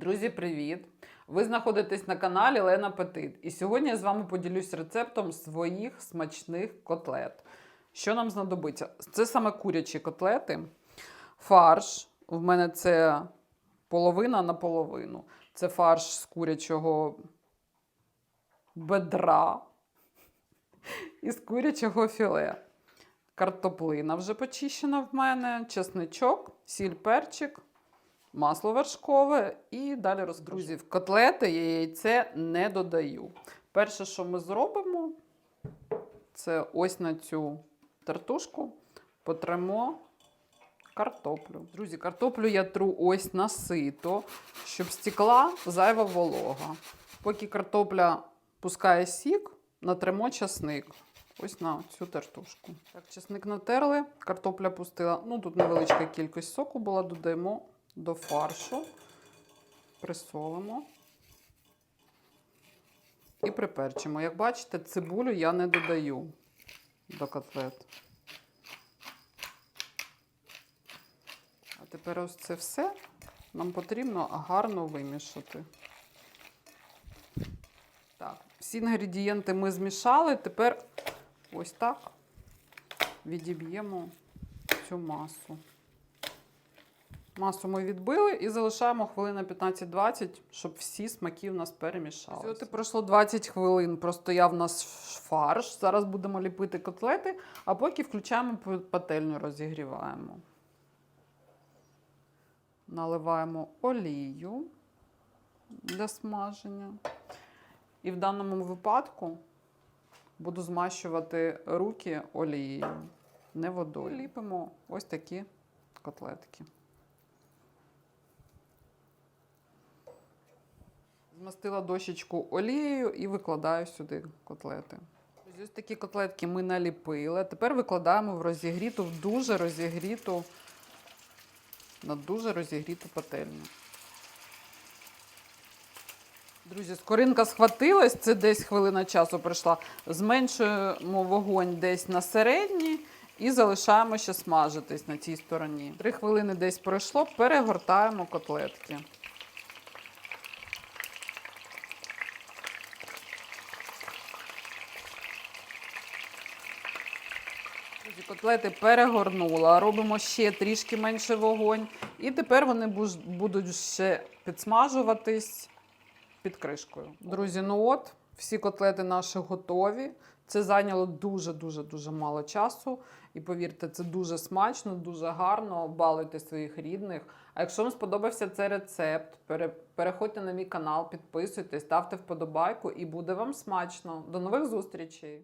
Друзі, привіт! Ви знаходитесь на каналі Лена Петит. І сьогодні я з вами поділюсь рецептом своїх смачних котлет. Що нам знадобиться? Це саме курячі котлети, фарш. В мене це половина на половину. Це фарш з курячого бедра і з курячого філе. Картоплина вже почищена в мене, чесничок, сіль, перчик, масло вершкове і далі розкажу. В котлети я яйце не додаю. Перше, що ми зробимо, це ось на цю тертушку потремо картоплю. Друзі, картоплю я тру ось на сито, щоб стекла зайва волога. Поки картопля пускає сік, натремо часник. Ось на цю тертушку. Так, часник натерли, картопля пустила. Ну, тут невеличка кількість соку була, додаємо до фаршу, присолимо і приперчимо. Як бачите, цибулю я не додаю до котлет. А тепер ось це все нам потрібно гарно вимішати. Так, всі інгредієнти ми змішали. Тепер ось так відіб'ємо цю масу. Масу ми відбили і залишаємо хвилина 15-20, щоб всі смаки в нас перемішалися. От і пройшло 20 хвилин, простояв у нас фарш. Зараз будемо ліпити котлети, а поки включаємо пательню, розігріваємо. Наливаємо олію для смаження. І в даному випадку буду змащувати руки олією, не водою. І ліпимо ось такі котлетки. Змастила дощечку олією і викладаю сюди котлети. Ось такі котлетки ми наліпили. Тепер викладаємо в розігріту, в дуже розігріту, на дуже розігріту пательню. Друзі, скоринка схватилась, це десь хвилина часу пройшла. Зменшуємо вогонь десь на середній і залишаємо ще смажитись на цій стороні. Три хвилини десь пройшло, перегортаємо котлетки. Друзі, Котлети перегорнула, робимо ще трішки менше вогонь. І тепер вони будуть ще підсмажуватись під кришкою. Друзі, ну от, всі котлети наші готові. Це зайняло дуже-дуже дуже мало часу. І повірте, це дуже смачно, дуже гарно. Балуйте своїх рідних. А якщо вам сподобався цей рецепт, переходьте на мій канал, підписуйтесь, ставте вподобайку і буде вам смачно. До нових зустрічей!